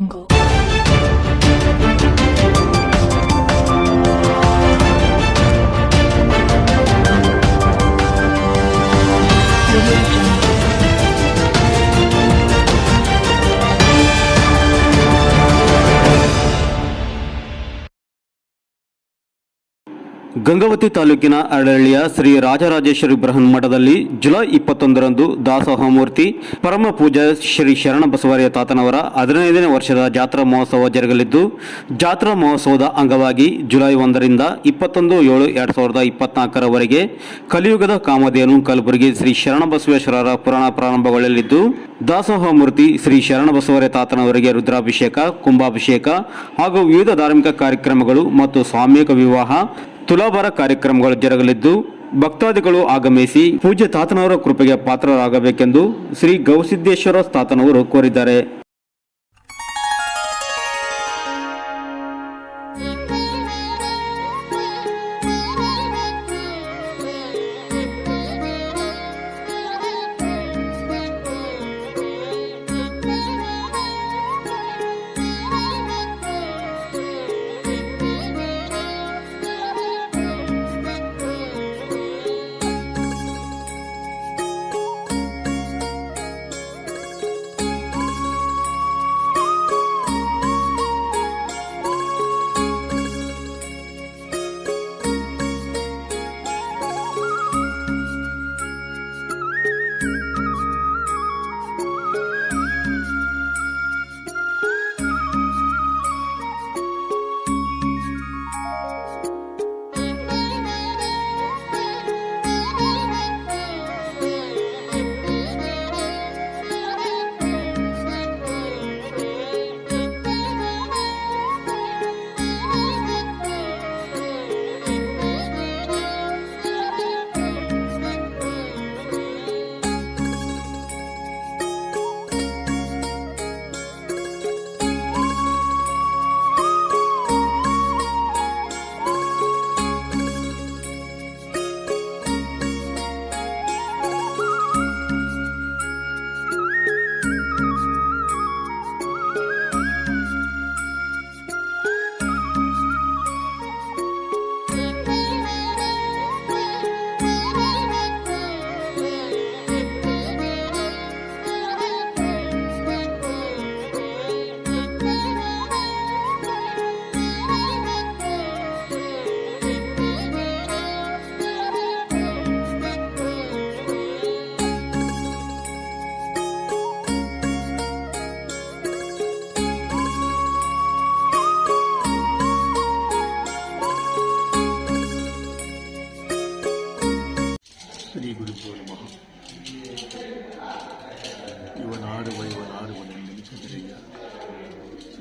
angle Gangavathi ತಾಲೂಕಿನ ಅರಳಳ್ಳಿಯ ಶ್ರೀ ರಾಜರಾಜೇಶ್ವರಿ ಬೃಹನ್ ಮಠದಲ್ಲಿ July ಇಪ್ಪತ್ತೊಂದರಂದು ದಾಸೋಹ ಮೂರ್ತಿ ಪರಮ ಪೂಜಾ ಶ್ರೀ ಶರಣ ಬಸವರಿಯ ತಾತನವರ ಹದಿನೈದನೇ ವರ್ಷದ ಜಾತ್ರಾ ಮಹೋತ್ಸವ ಜರುಗಲಿದ್ದು, ಜಾತ್ರಾ ಮಹೋತ್ಸವದ ಅಂಗವಾಗಿ ಜುಲೈ ಒಂದರಿಂದ ಇಪ್ಪತ್ತೊಂದು ಏಳು ಎರಡು ಸಾವಿರದ ಇಪ್ಪತ್ನಾಲ್ಕರವರೆಗೆ ಕಲಿಯುಗದ ಕಾಮಧೇನು ಕಲಬುರಗಿ ಶ್ರೀ ಶರಣ ಬಸವೇಶ್ವರರ ಪುರಾಣ ಪ್ರಾರಂಭಗೊಳ್ಳಲಿದ್ದು ದಾಸೋಹ ಮೂರ್ತಿ ಶ್ರೀ ಶರಣ ಬಸವರ ತಾತನವರಿಗೆ ರುದ್ರಾಭಿಷೇಕ, ಕುಂಭಾಭಿಷೇಕ ಹಾಗೂ ವಿವಿಧ ಧಾರ್ಮಿಕ ಕಾರ್ಯಕ್ರಮಗಳು ಮತ್ತು ಸಾಮೂಹಿಕ ವಿವಾಹ ತುಲಾಭಾರ ಕಾರ್ಯಕ್ರಮಗಳು ಜರುಗಲಿದ್ದು ಭಕ್ತಾದಿಗಳು ಆಗಮಿಸಿ ಪೂಜ್ಯ ತಾತನವರ ಕೃಪೆಗೆ ಪಾತ್ರರಾಗಬೇಕೆಂದು ಶ್ರೀ ಗೌಸಿದ್ದೇಶ್ವರ ತಾತನವರು ಕೋರಿದ್ದಾರೆ.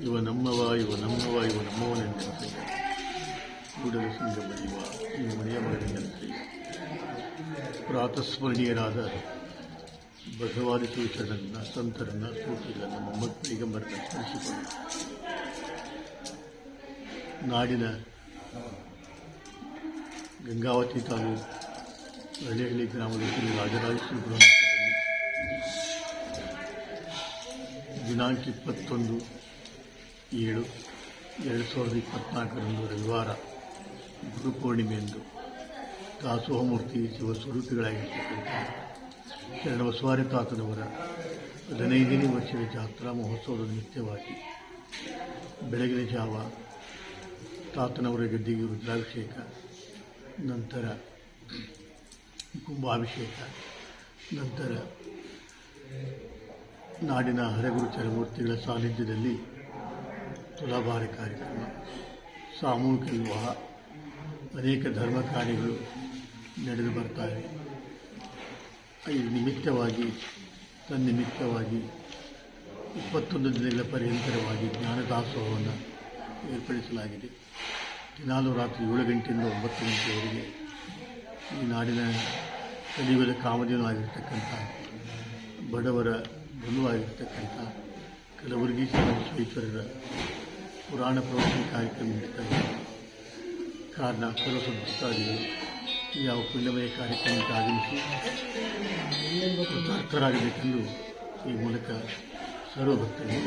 ಇವ ನಮ್ಮವ ಇವ ನಮ್ಮವ, ಇವ ನಮ್ಮವನೆಂದೆನಿಸಿ ಕೂಡಲ ಇವ ಮನೆಯ ಮಗನೆಂದೆನಿಸಿ ಪ್ರಾತಸ್ಮರಣೀಯರಾದ ಬಸವಾದಿ ಶರಣರನ್ನ ಸಂತರನ್ನ ನನ್ನ ಮಕ್ಕಳಿಗೆ ಮರಣ ಸ್ಮರಿಸಿಕೊಂಡು ನಾಡಿನ ಗಂಗಾವತಿ ತಾಲೂಕು ಹಳ್ಳಿಹಳ್ಳಿ ಗ್ರಾಮದ ಶ್ರೀ ರಾಜರಾಜೇಶ್ವರ ದಿನಾಂಕ ಇಪ್ಪತ್ತೊಂದು ಏಳು, ಎರಡು ಸಾವಿರದ ಇಪ್ಪತ್ನಾಲ್ಕರಂದು ರವಿವಾರ ಗುರುಪೂರ್ಣಿಮೆಯಂದು ದಾಸೋಹಮೂರ್ತಿ ಶಿವಸ್ವರೂಪಿಗಳಾಗಿರ್ತಕ್ಕಂಥ ಶರಣ ಬಸವಾರಿ ತಾತನವರ ಹದಿನೈದನೇ ವರ್ಷದ ಜಾತ್ರಾ ಮಹೋತ್ಸವದ ನಿತ್ಯವಾಗಿ ಬೆಳಗಿನ ಜಾವ ತಾತನವರ ಗದ್ದಿಗೆ ರುದ್ರಾಭಿಷೇಕ, ನಂತರ ಕುಂಭಾಭಿಷೇಕ, ನಂತರ ನಾಡಿನ ಹರಗುರು ಚರಮೂರ್ತಿಗಳ ಸಾನ್ನಿಧ್ಯದಲ್ಲಿ ತುಲಾಭಾರ ಕಾರ್ಯಕ್ರಮ, ಸಾಮೂಹಿಕ ವಿವಾಹ, ಅನೇಕ ಧರ್ಮ ಕಾರ್ಯಗಳು ನಡೆದು ಬರ್ತಾರೆ ಈ ನಿಮಿತ್ತವಾಗಿ ತನ್ನಿಮಿತ್ತವಾಗಿ ಇಪ್ಪತ್ತೊಂದು ದಿನಗಳ ಪರ್ಯಂತರವಾಗಿ ಜ್ಞಾನದಾಸೋಹವನ್ನು ಏರ್ಪಡಿಸಲಾಗಿದೆ. ದಿನಾಲು ರಾತ್ರಿ ಏಳು ಗಂಟೆಯಿಂದ ಒಂಬತ್ತು ಗಂಟೆಯವರೆಗೆ ಈ ನಾಡಿನ ಕಲಿಯುಗದ ಕಾಮಧೇನು ಆಗಿರ್ತಕ್ಕಂಥ, ಬಡವರ ಬಲುವಾಗಿರ್ತಕ್ಕಂಥ ಕಲಬುರಗಿ ಶ್ರೀಶ್ವರರ ಪುರಾಣ ಪ್ರವಚನ ಕಾರ್ಯಕ್ರಮ ನಡೀತಾ ಕಾರಣ ಭಕ್ತಾದಿಗಳು ಯಾವ ಪುಣ್ಯಮಯ ಕಾರ್ಯಕ್ರಮಕ್ಕೆ ಆಗಮಿಸಿ ಕೃತಾರ್ಥರಾಗಬೇಕೆಂದು ಈ ಮೂಲಕ ಸರ್ವಭಕ್ತರಿಗೆ